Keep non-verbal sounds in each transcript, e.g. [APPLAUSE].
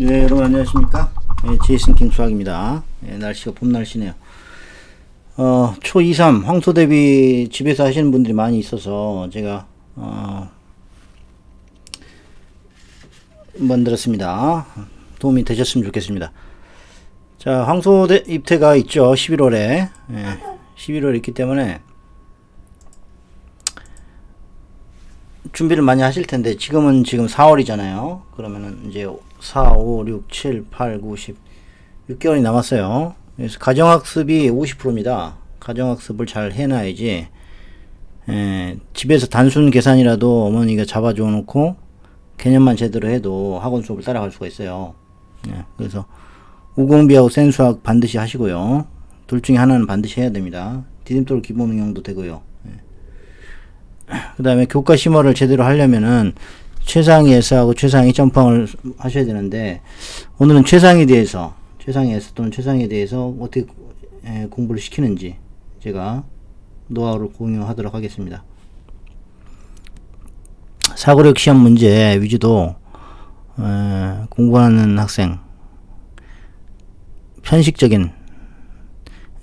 네, 여러분 안녕하십니까? 네, 제이슨 킹 수학입니다. 네, 날씨가 봄 날씨네요. 어, 초 2, 3 황소 대비 집에서 하시는 분들이 많이 있어서 제가 어, 만들었습니다. 도움이 되셨으면 좋겠습니다. 자, 황소 대, 입태가 있죠. 11월에. 예, 11월에 있기 때문에 준비를 많이 하실 텐데 지금은 지금 4월이잖아요. 그러면은 이제 4, 5, 6, 7, 8, 9, 10 6개월이 남았어요. 그래서 가정학습이 50%입니다. 가정학습을 잘 해놔야지 에, 집에서 단순 계산이라도 어머니가 잡아줘 놓고 개념만 제대로 해도 학원 수업을 따라갈 수가 있어요. 예, 그래서 우공비하고 센수학 반드시 하시고요. 둘 중에 하나는 반드시 해야 됩니다. 디딤돌 기본 응용도 되고요. 그 다음에 교과 심화를 제대로 하려면은 최상위 S하고 최상위 점팡을 하셔야 되는데 오늘은 최상위에 대해서 최상위 S 또는 최상위에 대해서 어떻게 에, 공부를 시키는지 제가 노하우를 공유하도록 하겠습니다. 사고력 시험 문제 위주도 에, 공부하는 학생 편식적인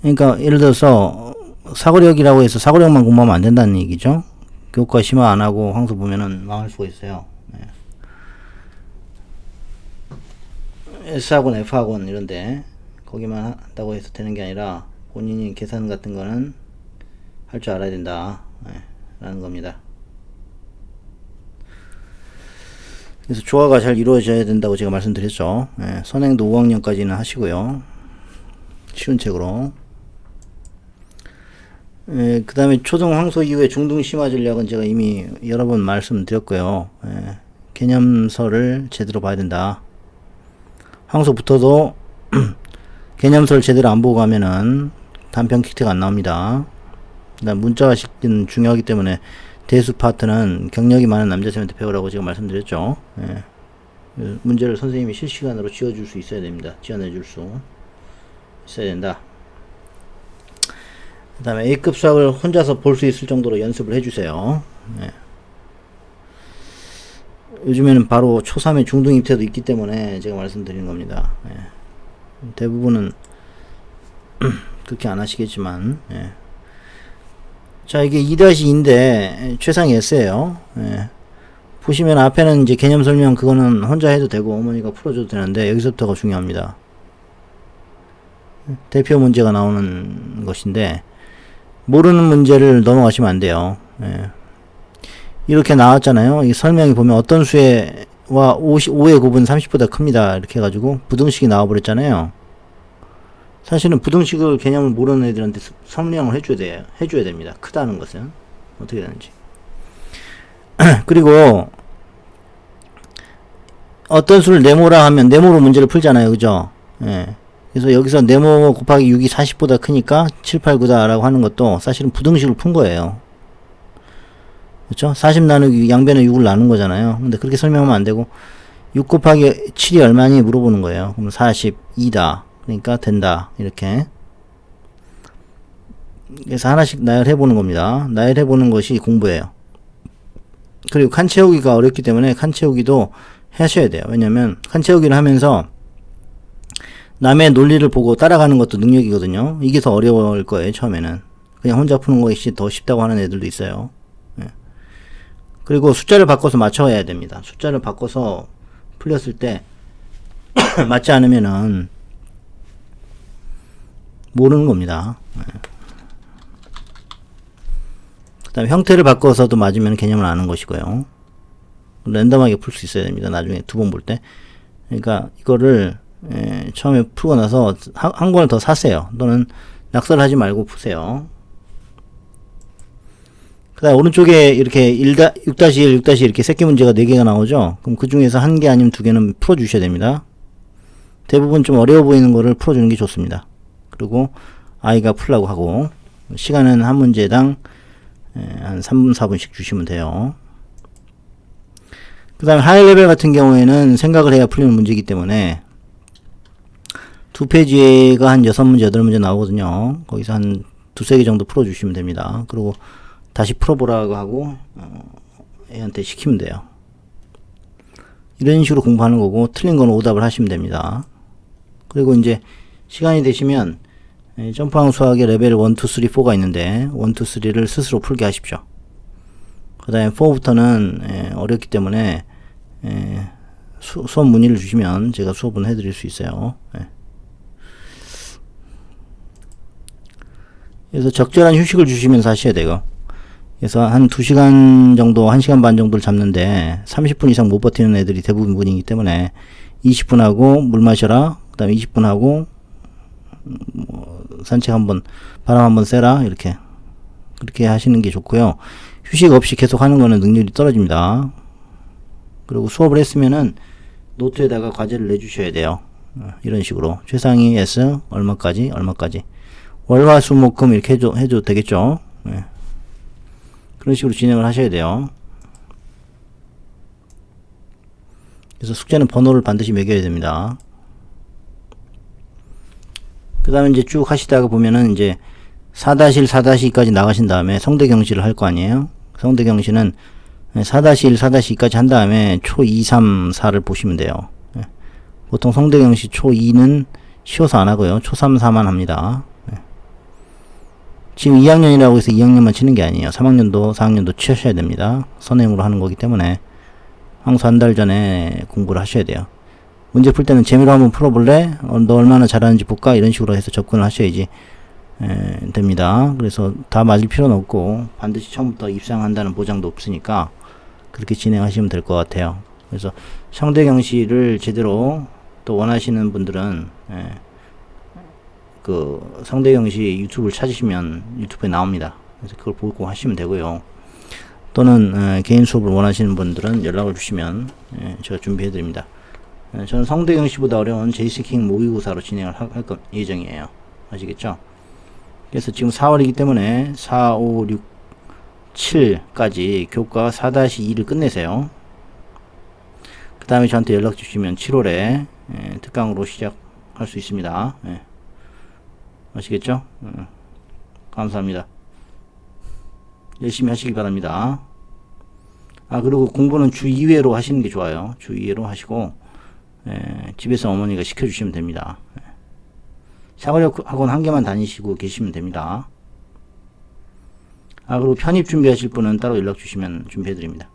그러니까 예를 들어서 사고력이라고 해서 사고력만 공부하면 안 된다는 얘기죠. 교과 심화 안 하고 황소 보면은 망할 수가 있어요. 네. S학원, F학원 이런데 거기만 한다고 해서 되는 게 아니라 본인이 계산 같은 거는 할 줄 알아야 된다. 네. 라는 겁니다. 그래서 조화가 잘 이루어져야 된다고 제가 말씀드렸죠. 네. 선행도 5학년까지는 하시고요. 쉬운 책으로. 예, 그 다음에 초등 황소 이후에 중등 심화 전략은 제가 이미 여러 번 말씀드렸고요. 예, 개념서를 제대로 봐야 된다. 황소부터도 [CLEARS THROAT] 개념서를 제대로 안 보고 가면은 단편 킥트가 안 나옵니다. 그다음 문자식은 중요하기 때문에 대수 파트는 경력이 많은 남자 쌤한테 배우라고 제가 말씀드렸죠. 예. 그 문제를 선생님이 실시간으로 지어줄 수 있어야 됩니다. 지어내줄 수 있어야 된다. 그 다음에 A급 수학을 혼자서 볼 수 있을 정도로 연습을 해주세요. 네. 요즘에는 바로 초3의 중등 입태도 있기 때문에 제가 말씀드리는 겁니다. 네. 대부분은 [CLEARS THROAT] 그렇게 안 하시겠지만, 네. 자, 이게 2-2인데 최상위 S예요. 네. 보시면 앞에는 이제 개념 설명 그거는 혼자 해도 되고 어머니가 풀어줘도 되는데 여기서부터가 중요합니다. 대표 문제가 나오는 것인데 모르는 문제를 넘어가시면 안 돼요. 예. 이렇게 나왔잖아요. 이 설명이 보면 어떤 수와 50, 5의 곱은 30보다 큽니다. 이렇게 해가지고 부등식이 나와버렸잖아요. 사실은 부등식을 개념을 모르는 애들한테 설명을 해줘야 돼요. 해줘야 됩니다. 크다는 것은 어떻게 되는지. [CLEARS THROAT] 그리고 어떤 수를 네모라 하면 네모로 문제를 풀잖아요. 그죠? 예. 그래서 여기서 네모 곱하기 6이 40보다 크니까 7, 8, 9다 라고 하는 것도 사실은 부등식을 푼 거예요. 그렇죠? 40 나누기 양변에 6을 나눈 거잖아요. 근데 그렇게 설명하면 안 되고 6 곱하기 7이 얼마니 물어보는 거예요. 그럼 42다. 그러니까 된다. 이렇게. 그래서 하나씩 나열해 보는 겁니다. 나열해 보는 것이 공부예요. 그리고 칸 채우기가 어렵기 때문에 칸 채우기도 하셔야 돼요. 왜냐면 칸 채우기를 하면서 남의 논리를 보고 따라가는 것도 능력이거든요. 이게 더 어려울 거예요, 처음에는. 그냥 혼자 푸는 것이 더 쉽다고 하는 애들도 있어요. 예. 그리고 숫자를 바꿔서 맞춰야 됩니다. 숫자를 바꿔서 풀렸을 때 [COUGHS] 맞지 않으면은 모르는 겁니다. 예. 그 다음에 형태를 바꿔서도 맞으면 개념을 아는 것이고요. 랜덤하게 풀 수 있어야 됩니다. 나중에 두 번 볼 때. 그러니까 이거를 예, 처음에 풀고 나서 한, 한 권을 더 사세요. 또는 낙설하지 말고 푸세요. 그 다음 오른쪽에 이렇게 1 6-1, 6- 이렇게 새끼 문제가 4개가 나오죠? 그럼 그 중에서 한 개 아니면 두 개는 풀어주셔야 됩니다. 대부분 좀 어려워 보이는 거를 풀어주는 게 좋습니다. 그리고 아이가 풀라고 하고, 시간은 한 문제당 한 3분, 4분씩 주시면 돼요. 그 다음에 하이 레벨 같은 경우에는 생각을 해야 풀리는 문제이기 때문에 두 페이지가 한 여섯 문제, 여덟 문제 나오거든요. 거기서 한 두세 개 정도 풀어주시면 됩니다. 그리고 다시 풀어보라고 하고, 어, 애한테 시키면 돼요. 이런 식으로 공부하는 거고 틀린 건 오답을 하시면 됩니다. 그리고 이제 시간이 되시면 예, 점프항 수학의 레벨 1, 2, 3, 4가 있는데 1, 2, 3를 스스로 풀게 하십시오. 그 다음에 4부터는 어렵기 때문에 예, 수, 수업 문의를 주시면 제가 수업은 해드릴 수 있어요. 그래서 적절한 휴식을 주시면서 하셔야 돼요. 그래서 한 2시간 정도, 1시간 반 정도를 잡는데 30분 이상 못 버티는 애들이 대부분이기 때문에 20분 하고 물 마셔라. 그 다음에 20분 하고 뭐 산책 한번 바람 한번 쐬라 이렇게 그렇게 하시는 게 좋고요. 휴식 없이 계속 하는 거는 능률이 떨어집니다. 그리고 수업을 했으면은 노트에다가 과제를 내주셔야 돼요. 어, 이런 식으로 최상위 S 얼마까지 얼마까지 월화수목금 이렇게 해줘 해도 되겠죠. 예. 그런 식으로 진행을 하셔야 돼요. 그래서 숙제는 번호를 반드시 매겨야 됩니다. 그 다음에 이제 쭉 하시다가 보면은 이제 4-1, 4-2까지 나가신 다음에 성대경시를 할 거 아니에요? 성대경시는 4-1, 4-2까지 한 다음에 초 2, 3, 4를 보시면 돼요. 예. 보통 성대경시 초 2는 쉬워서 안 하고요. 초 3, 4만 합니다. 예. 지금 2학년이라고 해서 2학년만 치는 게 아니에요. 3학년도, 4학년도 치셔야 됩니다. 선행으로 하는 거기 때문에 항상 한 달 전에 공부를 하셔야 돼요. 문제 풀 때는 재미로 한번 풀어볼래? 어, 너 얼마나 잘하는지 볼까? 이런 식으로 해서 접근을 하셔야지 에, 됩니다. 그래서 다 맞을 필요는 없고 반드시 처음부터 입상한다는 보장도 없으니까 그렇게 진행하시면 될 것 같아요. 그래서 상대 경시를 제대로 또 원하시는 분들은 에, 그 상대경시 유튜브를 찾으시면 유튜브에 나옵니다. 그래서 그걸 보고 하시면 되고요. 또는 에, 개인 수업을 원하시는 분들은 연락을 주시면 에, 제가 준비해 드립니다. 저는 성대경시보다 어려운 제이스킹 모의고사로 진행을 할, 예정이에요. 아시겠죠? 그래서 지금 4월이기 때문에 4, 5, 6, 7까지 교과 4-2를 끝내세요. 그 다음에 저한테 연락 주시면 7월에 예, 특강으로 시작할 수 있습니다. 예. 아시겠죠? 예. 감사합니다. 열심히 하시기 바랍니다. 아, 그리고 공부는 주 2회로 하시는 게 좋아요. 주 2회로 하시고, 예, 집에서 어머니가 시켜주시면 됩니다. 예. 샤워력 학원 한 개만 다니시고 계시면 됩니다. 아, 그리고 편입 준비하실 분은 따로 연락 주시면 준비해 드립니다.